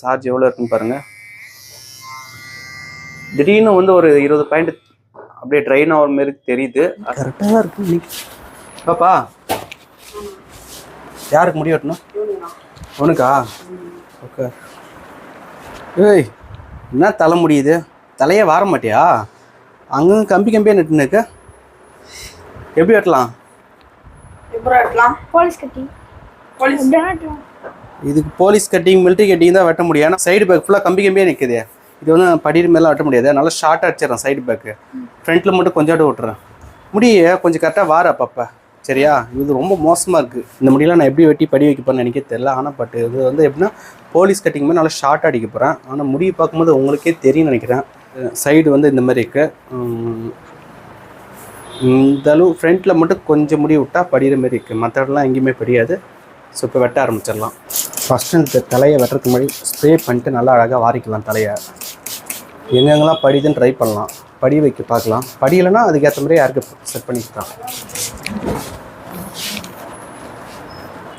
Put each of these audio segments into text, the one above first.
Charge எவ்வளோ இருக்குன்னு பாருங்கள் திடீர்னு வந்து ஒரு இருபது பாயிண்ட் அப்படியே ட்ரெயின் ஆகிற மாதிரி தெரியுது. கரெக்டாக தான் இருக்கு இன்னைக்கு. பாப்பா யாருக்கு முடி வெட்டணும்? உனக்கா? ஓகே. ஏய் என்ன தலை முடியுது? தலையே வார மாட்டியா? அங்கங்க கம்பி கம்பியாக நட்டுன்னு இருக்க. எப்படி வெட்டலாம்? எப்படி வெட்டலாம்? போலீஸ் கட்டி. போலீஸ். எப்படி வெட்டலாம் இதுக்கு போலீஸ் கட்டிங் மிலிட்ரி கட்டிங் தான் வெட்ட முடியும். ஏன்னா சைடு பேக் ஃபுல்லாக கம்பி கம்பியாக நிற்குது இது வந்து படியிற மேலாம் வெட்ட முடியாது. நல்லா ஷார்ட்டாக அடிச்சிடறேன் சைடு பேக்கு ஃப்ரண்ட்டில் மட்டும் கொஞ்சோண்டு விட்டுறேன் முடியை கொஞ்சம் கரெக்டாக வார அப்பப்போ சரியா? இது ரொம்ப மோசமாக இருக்குது இந்த முடியெல்லாம் நான் எப்படி வெட்டி படி வைக்கப்போன்னு நினைக்க எனக்கே ஆனால் பட் இது வந்து எப்படின்னா போலீஸ் கட்டிங் மாதிரி நல்லா ஷார்ட்டாக அடிக்க போகிறேன் ஆனால் முடியை பார்க்கும்போது உங்களுக்கே தெரியும்னு நினைக்கிறேன். சைடு வந்து இந்த மாதிரி இருக்குது உம், இந்த அளவு ஃப்ரண்ட்டில் மட்டும் கொஞ்சம் முடி விட்டால் படிகிற மாதிரி இருக்குது மற்ற இடம்லாம் எங்கேயுமே படியாது. ஸோ இப்போ வெட்ட ஆரம்பிச்சிடலாம். ஃபஸ்ட்டு இந்த தலையை வெட்டுறதுக்கு முன்னாடி ஸ்ப்ரே பண்ணிட்டு நல்லா அழகாக வாரிக்கலாம் தலையை. எங்கெங்கெல்லாம் படிதுன்னு ட்ரை பண்ணலாம். படி வைக்க பார்க்கலாம். படியிலனா அதுக்கேற்ற மாதிரி யாருக்கு செட் பண்ணிக்கலாம்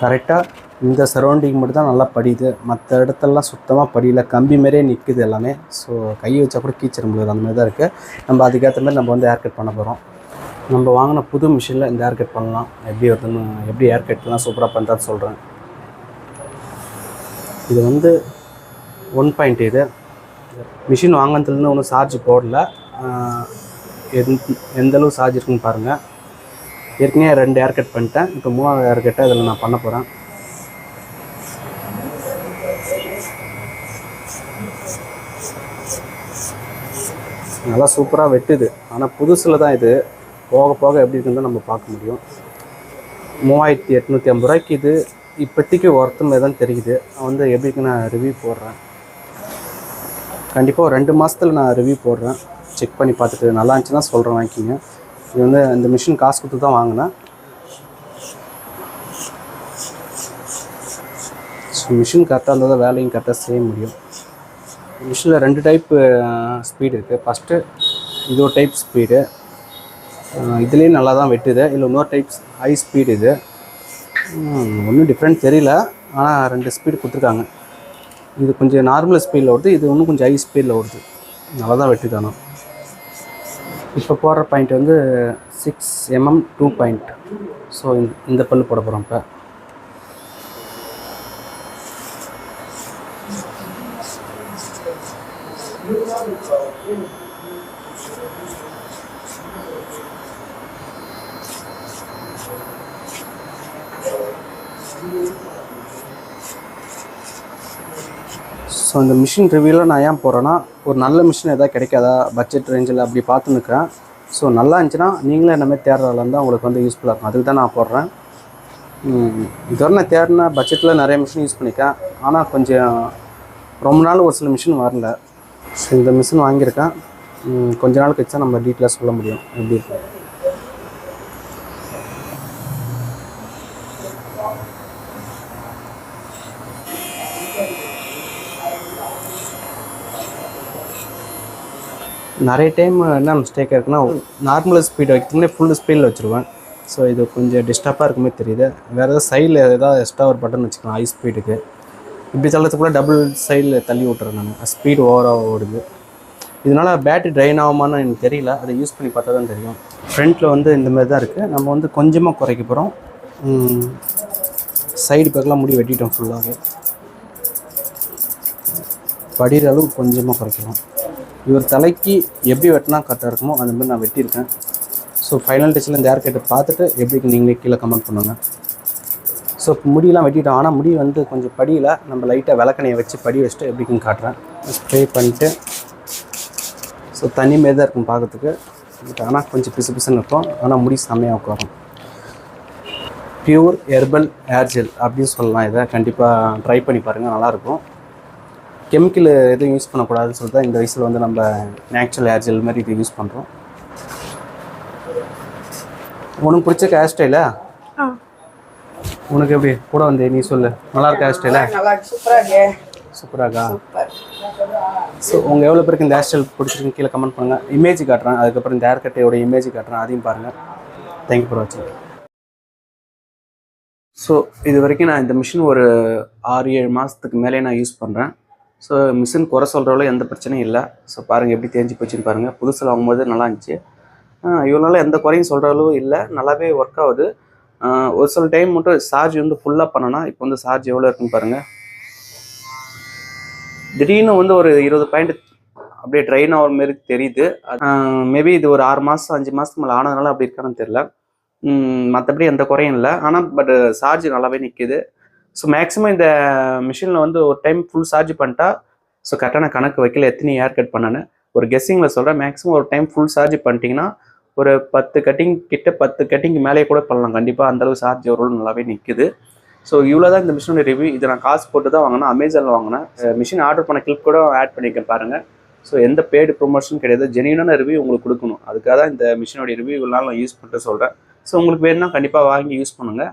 கரெக்டாக இந்த சரௌண்டிங் மட்டும் தான் நல்லா படியுது. மற்ற இடத்தெல்லாம் சுத்தமாக படியில். கம்பி மாதிரியே நிற்குது எல்லாமே. ஸோ கையை வச்சா கூட கீச்சர் முடியாது அந்த மாதிரி தான் இருக்குது நம்ம அதுக்கேற்ற மாதிரி நம்ம வந்து ஹேர் கட் பண்ண போகிறோம் நம்ம வாங்கின புது மிஷினில் இந்த ஹேர் கட் பண்ணலாம். எப்படி வருதுன்னு எப்படி ஹேர் கட்லாம் சூப்பராக பண்ணுறான்னு சொல்கிறேன் இது வந்து ஒன் பாயிண்ட் இது மிஷின் வாங்கினதுலேருந்து ஒன்றும் சார்ஜ் போடல. எந்த எந்த அளவு சார்ஜ் இருக்குன்னு பாருங்கள் ஏற்கனவே ரெண்டு ஹேர் கட் பண்ணிட்டேன். இப்போ மூணாவது ஹேர் கட்டை இதில் நான் பண்ண போகிறேன் நல்லா சூப்பராக வெட்டுது. ஆனால் புதுசில் தான் இது. போக போக எப்படி இருக்குன்னு நம்ம பார்க்க முடியும். மூவாயிரத்தி எட்நூற்றி ஐம்பது ரூபாய்க்கு இது இப்போதைக்கு ஒர்த்து மாதிரி தான் தெரியுது. வந்து எப்படி நான் ரிவ்யூ போடுறேன். கண்டிப்பாக ஒரு ரெண்டு மாதத்தில் நான் ரிவ்யூ போடுறேன். செக் பண்ணி பார்த்துட்டு நல்லா இருந்துச்சுன்னா சொல்கிறேன் வாங்கிக்கிங்க. இது வந்து இந்த மிஷின் காசு கொடுத்து தான் வாங்கினேன். ஸோ மிஷின் கரெக்டாக இருந்தால் தான் வேலையும் கரெக்டாக செய்ய முடியும். மிஷினில் ரெண்டு டைப்பு ஸ்பீடு இருக்குது ஃபஸ்ட்டு இது ஒரு டைப் ஸ்பீடு இதுலேயும் நல்லா தான் வெட்டுது. இல்லை இன்னொரு டைப்ஸ் ஹை ஸ்பீடு இது. ஒன்றும் டிஃப்ரெண்ட் தெரியல. ஆனால் ரெண்டு ஸ்பீடு கொடுத்துருக்காங்க. இது கொஞ்சம் நார்மல் ஸ்பீடில் ஓடுது. இது இன்னும் கொஞ்சம் ஹை ஸ்பீடில் ஓடுது. நல்லா தான் வெட்டுது ஆனால் இப்போ போடுற பாயிண்ட் வந்து six MM two point so இந்த பல்லு போட போகிறோம் இப்போ. ஸோ இந்த மிஷின் ரிவ்யூவில் நான் ஏன் போகிறேன்னா ஒரு நல்ல மிஷின் எதாவது கிடைக்காதா? பட்ஜெட் ரேஞ்சில் அப்படி பார்த்து நிற்கிறேன் ஸோ நல்லா இருந்துச்சுன்னா நீங்களே என்ன மாதிரி தேடுறதுல இருந்தால் உங்களுக்கு வந்து யூஸ்ஃபுல்லாக இருக்கும். அதுக்கு தான் நான் போடுறேன். இதுவரை நான் தேடின பட்ஜெட்டில் நிறைய மிஷின் யூஸ் பண்ணியிருக்கேன் ஆனால் கொஞ்சம் ரொம்ப நாள் ஒரு சில மிஷின் வரல. ஸோ இந்த மிஷின் வாங்கியிருக்கேன். கொஞ்ச நாள் கழிச்சா நம்ம டீட்டெயிலாக சொல்ல முடியும். எப்படி இருக்கும் நிறைய டைம் என்ன மிஸ்டேக்காக இருக்குன்னா நார்மல் ஸ்பீட் வைக்கிறதுக்குனே ஃபுல் ஸ்பீடில் வச்சுருவேன். ஸோ இது கொஞ்சம் டிஸ்டர்பாக இருக்குமே தெரியுது. வேறு ஏதாவது சைடில் ஏதாவது எக்ஸ்ட்ரா ஒரு பட்டன் வச்சுக்கலாம் ஹை ஸ்பீடுக்கு இப்படி தள்ளத்துக்குள்ள டபுள் சைடில் தள்ளி விட்டுறேன் நான். ஸ்பீடு ஓவராக ஓடுது. இதனால் பேட்டரி ட்ரைன் ஆகுமான்னு எனக்கு தெரியல. அதை யூஸ் பண்ணி பார்த்தா தான் தெரியும் ஃப்ரண்ட்டில் வந்து இந்த மாதிரி தான் இருக்குது நம்ம வந்து கொஞ்சமாக குறைக்க போகிறோம் சைடு பேக்கெலாம் முடி வெட்டிட்டோம் ஃபுல்லாகவே படிகிற அளவு கொஞ்சமாக குறைக்கிறோம் இவர் தலைக்கு எப்படி வெட்டினா கரெக்டாக இருக்குமோ அந்த மாதிரி நான் வெட்டியிருக்கேன். ஸோ ஃபைனல் டச்சில் இந்த ஹேர் பார்த்துட்டு எப்படி நீங்களே கீழே கமெண்ட் பண்ணுங்கள் ஸோ முடியெலாம் வெட்டிட்டோம். ஆனால் முடி வந்து கொஞ்சம் படியில் நம்ம லைட்டாக விளக்கணையை வச்சு படி வச்சுட்டு எப்படிக்குன்னு காட்டுறேன். ஸ்ப்ரே பண்ணிட்டு ஸோ தண்ணி மாரி தான் இருக்கும் பார்க்கறதுக்கு. பட் ஆனால் கொஞ்சம் பிசு பிசுன்னு இருக்கும். ஆனால் முடி செம்மையாக உட்காரும். பியூர் ஹெர்பல் ஹேர் ஜெல் அப்படின்னு சொல்லலாம். இதை கண்டிப்பாக ட்ரை பண்ணி பாருங்கள் நல்லாயிருக்கும் கெமிக்கல் எதுவும் யூஸ் பண்ணக்கூடாதுன்னு சொல்லிட்டு தான் இந்த வயசில் வந்து நம்ம நேச்சுரல் ஹேர் ஜெல் மாதிரி இது யூஸ் பண்ணுறோம் உனக்கு பிடிச்ச ஹேர் ஸ்டைலா உனக்கு எப்படி? கூட வந்து நீ சொல்லு. நல்லா இருக்க ஹேர் ஸ்டைலா சூப்பராகா ஸோ உங்கள் எவ்வளோ பேருக்கு இந்த ஹேர் ஸ்டைல் பிடிச்சிருக்கு கீழே கமெண்ட் பண்ணுங்கள் இமேஜ் காட்டுறேன். அதுக்கப்புறம் இந்த ஹேர் கட்டையோட இமேஜ் காட்டுறேன். அதையும் பாருங்கள் தேங்க்யூ ஃபார் வாட்சிங் ஸோ இது வரைக்கும் நான் இந்த மிஷின் ஒரு ஆறு ஏழு மாதத்துக்கு மேலே நான் யூஸ் பண்ணுறேன் ஸோ மிஷின் குறை சொல்கிறவளோ எந்த பிரச்சனையும் இல்லை. ஸோ பாருங்கள் எப்படி தேஞ்சு போச்சுன்னு பாருங்கள் புதுசில் வாங்கும்போது நல்லா இருந்துச்சு. இவ்வளோ எந்த குறையும் சொல்கிறவளோ இல்லை. நல்லாவே ஒர்க் ஆகுது. ஒரு சில டைம் மட்டும் சார்ஜ் வந்து ஃபுல்லாக பண்ணனா இப்போ வந்து சார்ஜ் எவ்வளோ இருக்குன்னு பாருங்கள் திடீர்னு வந்து ஒரு இருபது பாயிண்ட் அப்படியே ட்ரெயின் ஆகிற மாதிரி தெரியுது. மேபி இது ஒரு ஆறு மாதம் அஞ்சு மாதத்துக்கு மேலே ஆனதுனால அப்படி இருக்கான்னு தெரில மற்றபடி எந்த குறையும் இல்லை. ஆனால் பட் சார்ஜ் நல்லாவே நிற்கிது ஸோ மேக்ஸிமம் இந்த மிஷினில் வந்து ஒரு டைம் ஃபுல் சார்ஜ் பண்ணிட்டா ஸோ கரெக்டான கணக்கு வைக்கல எத்தனை ஏர் கட் பண்ணேன்னு. ஒரு கெஸ்ஸிங்கில் சொல்கிறேன் மேக்ஸிமம் ஒரு டைம் ஃபுல் சார்ஜ் பண்ணிட்டீங்கன்னா ஒரு பத்து கட்டிங் கிட்ட பத்து கட்டிங் மேலேயே கூட பண்ணலாம். கண்டிப்பாக அந்தளவு சார்ஜ் ஒரு நல்லாவே நிற்குது ஸோ இவ்வளோ தான் இந்த மிஷினோட ரிவ்யூ இதை நான் காசு போட்டு தான் வாங்கினேன். அமேசானில் வாங்கினேன். மிஷின் ஆர்டர் பண்ண கிளிப் கூட ஆட் பண்ணியிருக்கேன் பாருங்கள் ஸோ எந்த பெய்டு ப்ரொமோஷன் கிடையாது. ஜெனியூனான ரிவ்யூ உங்களுக்கு கொடுக்கணும். அதுக்காக தான் இந்த மிஷினோட ரிவ்யூ இவ்வளோ நான் யூஸ் பண்ணிட்டு சொல்கிறேன் ஸோ உங்களுக்கு வேணும்னா கண்டிப்பாக வாங்கி யூஸ் பண்ணுங்கள்